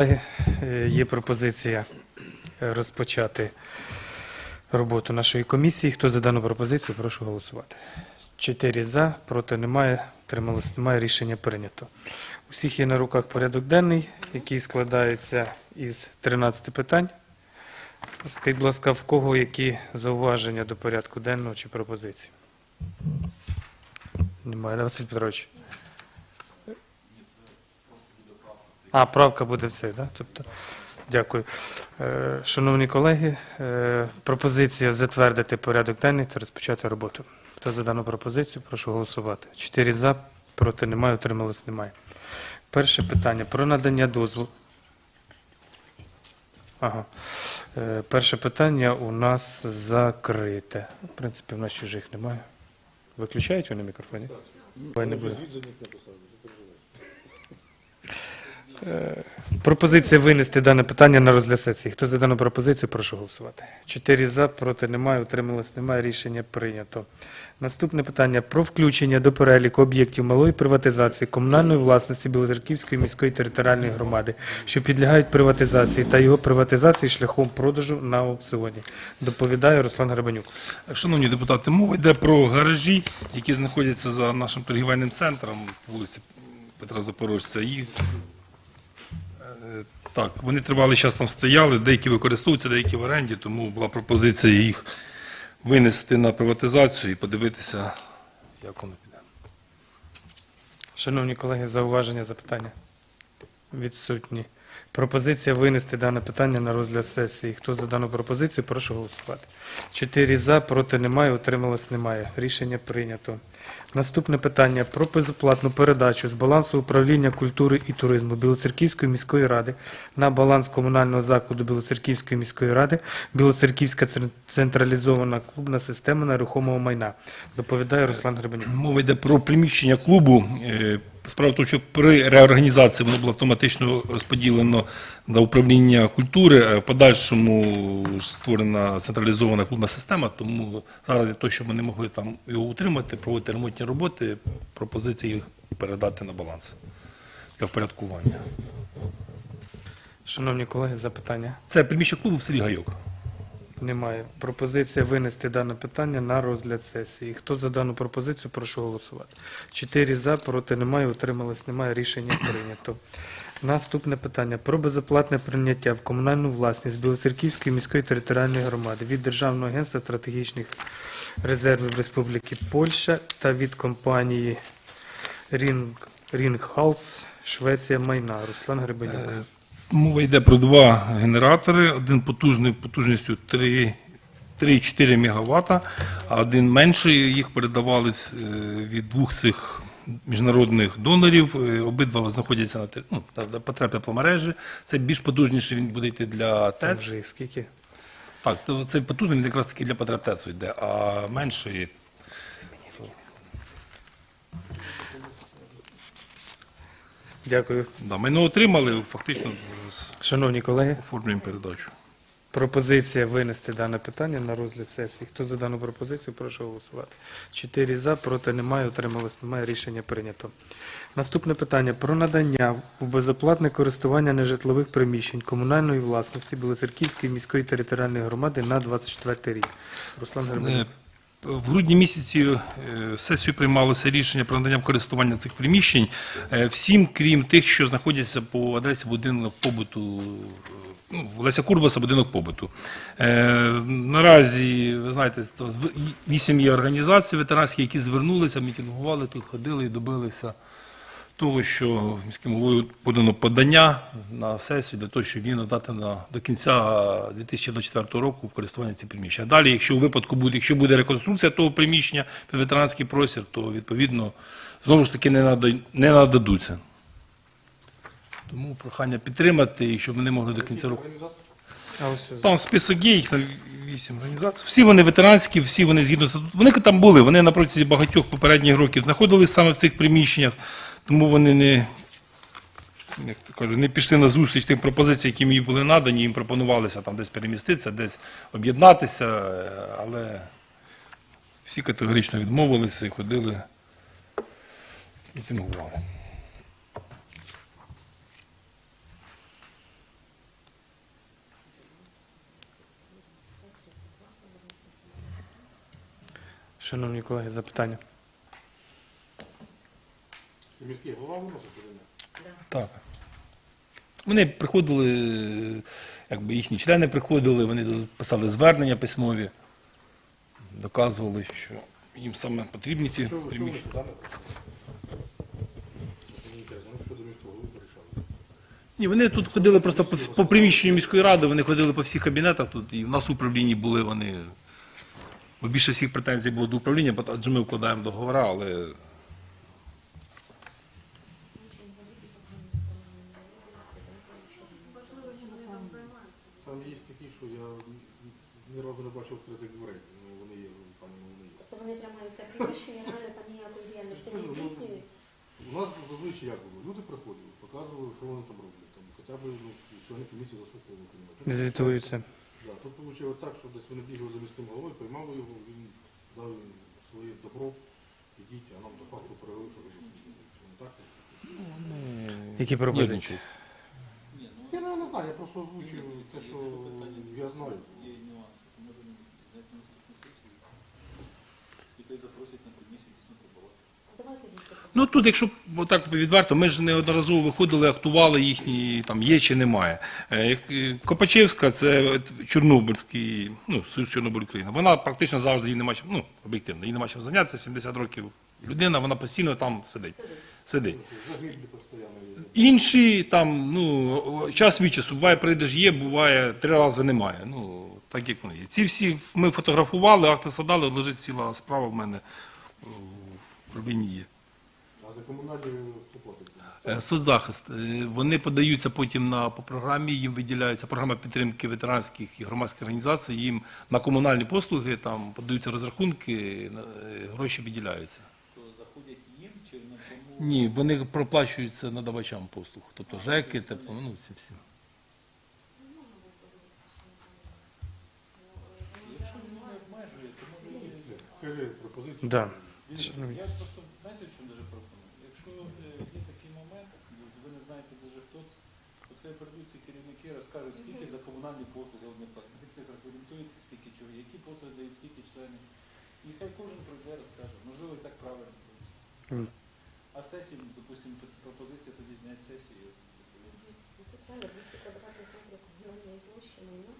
Е, Є пропозиція е, розпочати роботу нашої комісії. Хто за дану пропозицію, прошу голосувати. Чотири за, проти немає, трималось немає, рішення прийнято. Усіх є на руках порядок денний, який складається із 13 питань. Скажіть, будь ласка, в кого які зауваження до порядку денного чи пропозиції? Немає, Василь Петрович? А, правка буде все, так? Тобто, дякую. Е, Шановні колеги, е, пропозиція затвердити порядок денний та розпочати роботу. Хто за дану пропозицію, прошу голосувати. Чотири за, проти немає, утрималось немає. Перше питання про надання дозволу. Е, Перше питання у нас закрите. В принципі, в нас чужих немає. Виключають вони мікрофоні? Давай не буде. Е, Пропозиція винести дане питання на розгляд сесії. Хто за дану пропозицію, прошу голосувати. Чотири за, проти немає, утрималось немає. Рішення прийнято. Наступне питання про включення до переліку об'єктів малої приватизації комунальної власності Білоцерківської міської територіальної громади, що підлягають приватизації та його приватизації шляхом продажу на аукціоні. Доповідає Руслан Гребанюк. Шановні депутати, мова йде про гаражі, які знаходяться за нашим торгівельним центром вулиці Петра Запорожця. Е, так, вони тривалий час там стояли, деякі використовуються, деякі в оренді, тому була пропозиція їх винести на приватизацію і подивитися, як воно піде. Шановні колеги, зауваження, запитання? Відсутні. Пропозиція винести дане питання на розгляд сесії. Хто за дану пропозицію, прошу голосувати. Чотири за, проти немає, утрималось немає. Рішення прийнято. Наступне питання про безоплатну передачу з балансу управління культури і туризму Білоцерківської міської ради на баланс комунального закладу Білоцерківської міської ради Білоцерківська централізована клубна система нерухомого майна. Доповідає Руслан Гребенюк. Мова йде про приміщення клубу. Е, Справа в тому, що при реорганізації воно було автоматично розподілено на управління культури, а в подальшому створена централізована клубна система, тому зараз для того, щоб ми не могли там його утримати, проводити ремонтні роботи, пропозиція їх передати на баланс для впорядкування. Шановні колеги, запитання? Це приміщення клубу в селі Гайок. Немає. Пропозиція винести дане питання на розгляд сесії. Хто за дану пропозицію, прошу голосувати. Чотири за, проти немає, утрималось немає. Рішення прийнято. Наступне питання про безоплатне прийняття в комунальну власність Білоцерківської міської територіальної громади від Державного агентства стратегічних резервів Республіки Польща та від компанії Ringhouse Швеція Майна. Руслан Гребенюк. Мова йде про два генератори, один потужний потужністю 3 3,4 МВт, а один менший. Їх передавали е, від двох цих міжнародних донорів. Е, Обидва знаходяться на ну, потреб тепломережі. Це більш потужніший, він буде йти для ТЕЦ. вже скільки? Так, то це потужний, він якраз таки для потреб ТЕЦу йде, а менший Дякую. да, ми не отримали, фактично зараз Шановні колеги. оформлюємо передачу. Пропозиція винести дане питання на розгляд сесії. Хто за дану пропозицію, прошу голосувати. Чотири за, проти немає, утрималось немає. Рішення прийнято. Наступне питання про надання у безоплатне користування нежитлових приміщень комунальної власності Білоцерківської міської територіальної громади на 24 рік. Руслан Германюк. В грудні місяці сесію приймалося рішення про надання користування цих приміщень е, всім, крім тих, що знаходяться по адресі будинок побуту. е, Ну, Леся Курбаса, будинок побуту. Е, наразі, ви знаєте, вісім є організацій ветеранських, які звернулися, мітингували тут, ходили і добилися того, що міським головою подано подання на сесію для того, щоб її надати на, до кінця 2024 року в користування ці приміщення. Далі, якщо у випадку буде, якщо буде реконструкція того приміщення під ветеранський простір, то відповідно знову ж таки не, не нададуться. Тому прохання підтримати, і щоб вони могли до кінця року. Там список є, їх там вісім організацій. Всі вони ветеранські, всі вони згідно статуту. Вони там були, вони на протязі багатьох попередніх років знаходились саме в цих приміщеннях, тому вони не як то кажу, не пішли на зустріч тим пропозиціям, які їм були надані, їм пропонувалися там десь переміститися, десь об'єднатися, е, але всі категорично відмовилися і ходили, мітингували. Шановні колеги, запитання. Міський голова виносить чи ні? Так. Вони приходили, якби їхні члени приходили, вони писали звернення письмові, доказували, що їм саме потрібні ці Чого ви чого ви приміщення. сюди не прийшли? Мені інтересно, ну що до міського голови порішали? Ні, вони тут ходили просто по, по приміщенню міської ради, вони ходили по всіх кабінетах тут, і в нас в управлінні були вони. Бо більше всіх претензій було до управління, бо адже ми вкладаємо договори, але бачив відкритих дверей. Ну, вони є, пані, ну, вони є. Тобто вони тримаються приміщення, але там ніякої діяльності не здійснюють. У нас зазвичай як було? Люди приходили, показували, що вони там роблять. Там, хоча б ну, члени комісії заслуховували. Звітуються. Да, тут вийшло так, що десь вони бігли за міським головою, приймали його, він дав їм своє добро, ідіть, а нам до факту перевели, що ви не так? Які пропозиції? Я не, не знаю, я просто озвучую те, що я знаю. Є нюанси, то може взяти на сесію, і запросять на комісію дійсно прибувати. Ну тут, якщо так відверто, ми ж неодноразово виходили, актували їхні, там є чи немає. Е, е, Копачевська, це Чорнобильський, ну, Союз Чорнобиль Україна. Вона практично завжди їй нема чим, ну, об'єктивно, їй нема чим зайнятися, 70 років людина, вона постійно там сидить. Сидить. Інші там, ну, час від часу, буває, прийдеш є, буває, три рази немає. Ну, так як вони є. Ці всі ми фотографували, акти складали, лежить ціла справа в мене в управлінні є. А за комунальні хто? Е, Соцзахист. Е, Вони подаються потім на по програмі, їм виділяється програма підтримки ветеранських і громадських організацій. Їм на комунальні послуги там подаються розрахунки, е, гроші виділяються. То заходять їм чи на тому Ні, вони проплачуються надавачам послуг, тобто ЖЕКи, тепло, ну ці всі. Кажи пропозицію. Да. Я просто знаєте, в чому дуже пропоную? Якщо е, є такий момент, ви не знаєте даже хто це, от хай прийдуть ці керівники, розкажуть, скільки за комунальні послуги вони платять. Від цих орієнтуються, скільки чого, які послуги дають, скільки членів. І хай кожен прийде, розкаже. Можливо, і так правильно. Мгм. А сесії, допустимо, пропозиція тоді зняти сесію. Це правда, 200 квадратних метрів площі, майно.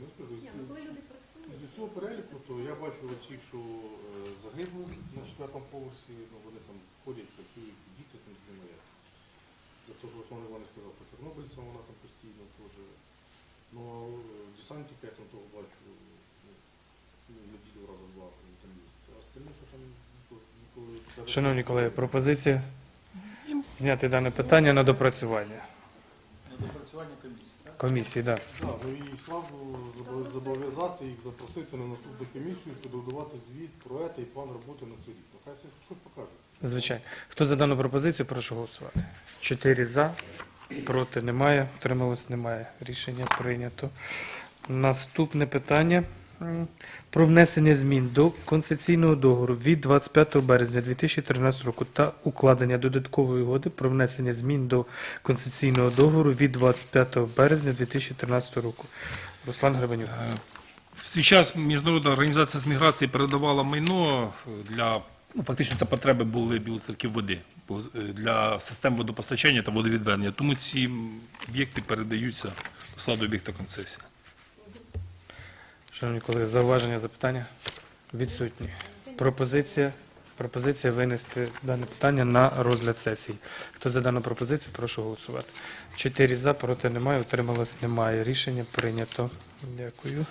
Ну, скажу, Ні, ну коли люди працюють, З цього переліку, то я бачу оці, що е, загиблих на четвертому поверсі, ну вони там ходять, працюють, діти там з ними. Для того, що Руслан Іванович сказав по чорнобильцям, вона там постійно теж. Ну, а е, я там того бачу, ну, неділю раза два вони там є. А остальні, що там ніколи- ніколи... Шановні колеги, пропозиція зняти дане питання На допрацювання комісії. Так? Да. Так, ну і славу зобов'язати їх запросити на наступну комісію, підготувати звіт, проекти і план роботи на цей рік. Нехай це щось покаже. Звичайно. Хто за дану пропозицію, прошу голосувати. Чотири за, проти немає, утрималось немає. Рішення прийнято. Наступне питання про внесення змін до концесійного договору від 25 березня 2013 року та укладення додаткової угоди про внесення змін до концесійного договору від 25 березня 2013 року. Руслан Гребенюк. Е, В свій час Міжнародна організація з міграції передавала майно для ну, фактично це потреби були білоцерків води е, для систем водопостачання та водовідведення. Тому ці об'єкти передаються до складу об'єкта концесії. Шановні колеги, зауваження, запитання? Відсутні. Пропозиція, пропозиція винести дане питання на розгляд сесії. Хто за дану пропозицію, прошу голосувати. Чотири за, проти немає, утрималось немає. Рішення прийнято. Дякую.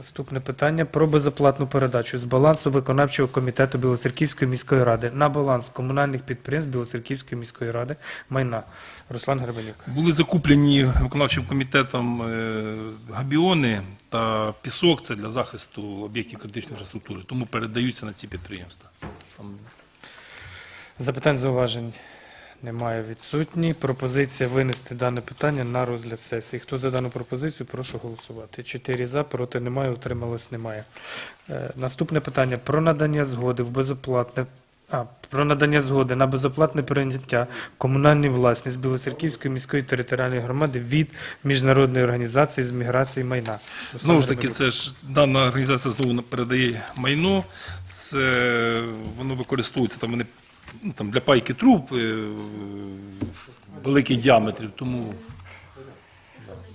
Наступне питання про безоплатну передачу з балансу виконавчого комітету Білоцерківської міської ради на баланс комунальних підприємств Білоцерківської міської ради майна. Руслан Гребенюк. Були закуплені виконавчим комітетом е, габіони та пісок це для захисту об'єктів критичної інфраструктури, тому передаються на ці підприємства. Запитань зауважень немає відсутні. Пропозиція винести дане питання на розгляд сесії. Хто за дану пропозицію, прошу голосувати. Чотири за, проти немає, утрималось немає. Е, Наступне питання про надання згоди в безоплатне А, про надання згоди на безоплатне прийняття в комунальну власність Білоцерківської міської територіальної громади від міжнародної організації з міграції майна. Знову ж таки, це ж дана організація знову передає майно. Це воно використовується там вони ну, там для пайки труб е, великих діаметрів. Тому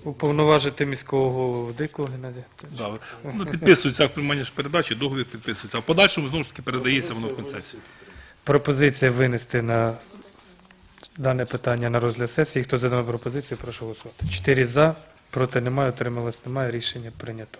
уповноважити міського голову Дикого Геннадія. да, ну, підписується акт приймання передачі, договір підписується. А в подальшому знову ж таки передається воно в концесію. Пропозиція винести на дане питання на розгляд сесії. Хто за дану пропозицію, прошу голосувати. Чотири за, проти немає, утрималось немає. Рішення прийнято.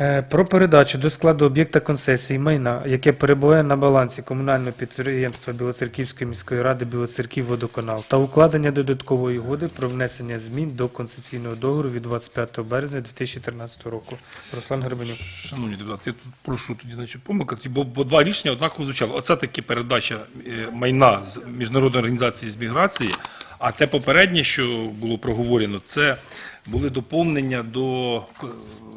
Е, Про передачу до складу об'єкта концесії майна, яке перебуває на балансі комунального підприємства Білоцерківської міської ради Білоцерківводоканал та укладення додаткової угоди про внесення змін до концесійного договору від 25 березня 2013 року. Руслан Гребенюк. Шановні депутати, я тут прошу тоді значить, помилка, бо, бо два рішення однаково звучало. Оце таки передача е, майна з міжнародної організації з міграції, а те попереднє, що було проговорено, це були доповнення до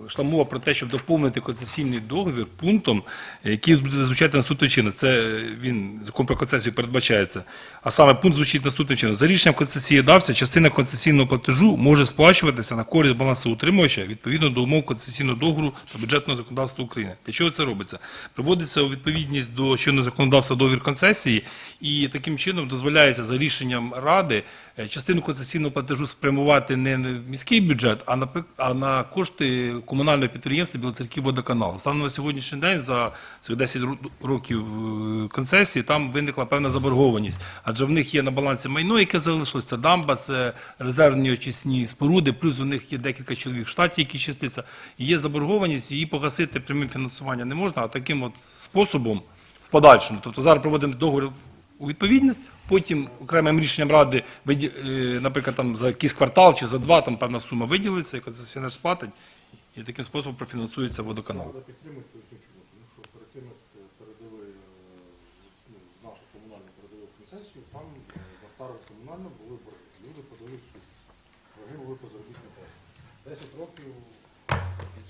йшла мова про те, щоб доповнити концесійний договір пунктом, який буде звучати наступним чином. Це він закон про концесію передбачається. А саме пункт звучить наступним чином. За рішенням концесієдавця частина концесійного платежу може сплачуватися на користь балансоутримувача відповідно до умов концесійного договору та бюджетного законодавства України. Для чого це робиться? Приводиться у відповідність до чинного законодавства договір концесії, і таким чином дозволяється за рішенням ради е, частину концесійного платежу спрямувати не на міський бюджет, а на а на кошти комунального підприємства Білоцерків водоканал. Станом на сьогоднішній день за цих 10 років е, концесії там виникла певна заборгованість, адже в них є на балансі майно, яке залишилось, це дамба, це резервні очисні споруди, плюс у них є декілька чоловік в штаті, які чистяться. Є заборгованість, її погасити прямим фінансуванням не можна, а таким от способом в подальшому. Тобто зараз проводимо договір у відповідність, потім окремим рішенням ради, е, наприклад, там за якийсь квартал чи за два там певна сума виділиться, яка концесіонер сплатить, і таким способом профінансується водоканал. Що як е, е,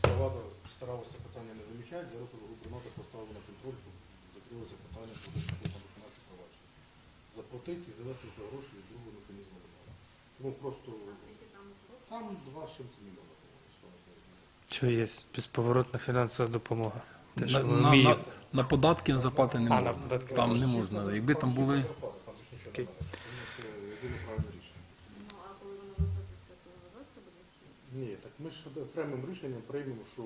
ну, старалася питання не замічати, зараз губернатор поставив на контроль, щоб закрилося питання провадження. Заплатити і завести за гроші від другого механізму. Тому просто там два з мільйона. Що є безповоротна фінансова допомога? Те, На, що на, на, на податки на зарплати не А, на можна. податки Там не можна. Якби там були. Окей. Ми ж окремим рішенням приймемо, що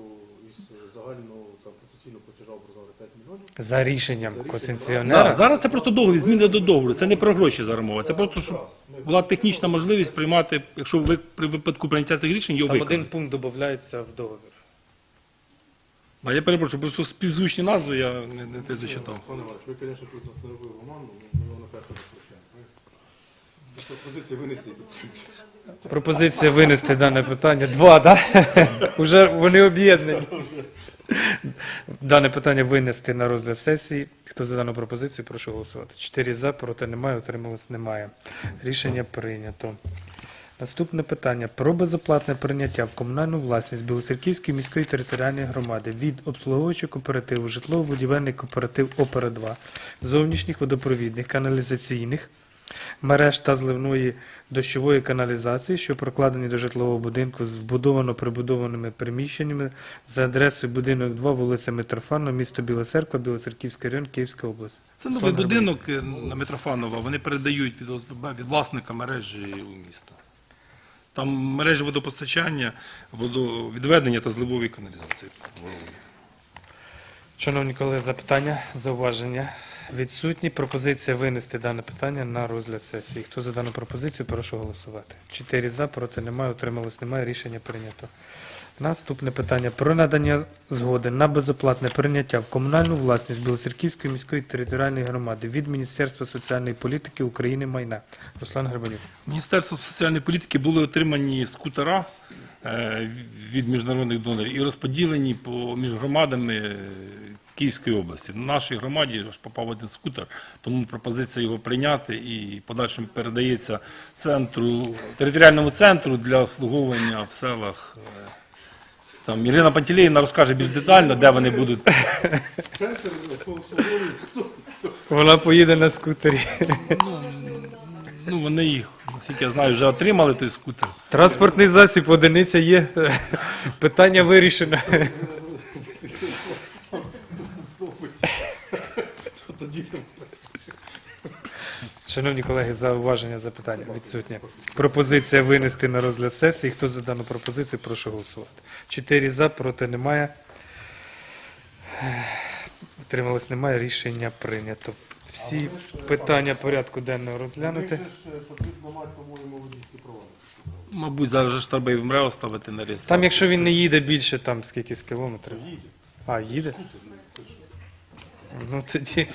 із загального там концесійного платежа образували 5 мільйонів. За рішенням За концесіонера. Да, зараз це просто договір, зміни до договору. Це не про гроші зараз мова. Це просто щоб була технічна можливість приймати, якщо ви при випадку прийняття цих рішень його Там виконати. один пункт додається в договір. А я перепрошую, просто співзвучні назви я не, не те зачитав. Пане Іванович, ви, звісно, тут нас не робили роману, ми його на перше запрошуємо. Пропозиція винести і підтримати. Пропозиція винести дане питання. Два, так? Уже вони об'єднані. Дане питання винести на розгляд сесії. Хто за дану пропозицію, прошу голосувати. Чотири за, проти немає, утрималось немає. Рішення прийнято. Наступне питання про безоплатне прийняття в комунальну власність Білоцерківської міської територіальної громади від обслуговуючого кооперативу житлово-будівельний кооператив опера 2 зовнішніх водопровідних каналізаційних мереж та зливної дощової каналізації, що прокладені до житлового будинку з вбудовано прибудованими приміщеннями за адресою будинок 2, вулиця Митрофанова, місто Біла Церква, Білоцерківський район, Київська область. Це новий Гребенюк. будинок е, на Митрофанова. Вони передають від ОСББ, від власника мережі у місто. Там мережі водопостачання, водовідведення та зливової каналізації. Шановні колеги, запитання, зауваження відсутні. Пропозиція винести дане питання на розгляд сесії. Хто за дану пропозицію, прошу голосувати. Чотири за, проти немає, утрималось немає. Рішення прийнято. Наступне питання про надання згоди на безоплатне прийняття в комунальну власність Білоцерківської міської територіальної громади від Міністерства соціальної політики України майна. Руслан Гребенюк. Міністерство соціальної політики були отримані скутера е, від міжнародних донорів і розподілені по, між громадами Київської області. На нашій громаді аж попав один скутер, тому пропозиція його прийняти і подальшому передається центру, територіальному центру для обслуговування в селах. Там Ірина Пантелеївна розкаже більш детально, де вони будуть. Центр Вона поїде на скутері. Ну, вони їх, наскільки я знаю, вже отримали той скутер. Транспортний засіб, одиниця є. Питання вирішено. Шановні колеги, зауваження, запитання відсутнє. Пропозиція винести на розгляд сесії. Хто за дану пропозицію, прошу голосувати. Чотири за, проти немає. Утрималось немає. Рішення прийнято. Всі питання порядку денного розглянути. потрібно мати, по-моєму, водійські права. Мабуть, зараз же ж треба і в МРЕО ставити на реєстрацію. Там, якщо він не їде більше, там скількись кілометрів. Їде. А, їде? Ну тоді.